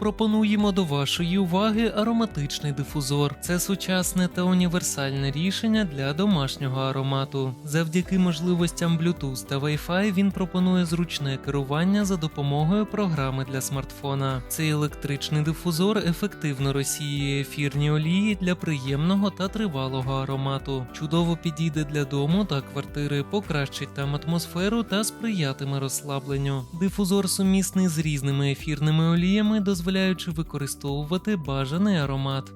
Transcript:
Пропонуємо до вашої уваги ароматичний дифузор. Це сучасне та універсальне рішення для домашнього аромату. Завдяки можливостям Bluetooth та Wi-Fi він пропонує зручне керування за допомогою програми для смартфона. Цей електричний дифузор ефективно розсіює ефірні олії для приємного та тривалого аромату. Чудово підійде для дому та квартири, покращить там атмосферу та сприятиме розслабленню. Дифузор сумісний з різними ефірними оліями, дозволяючи використовувати бажаний аромат.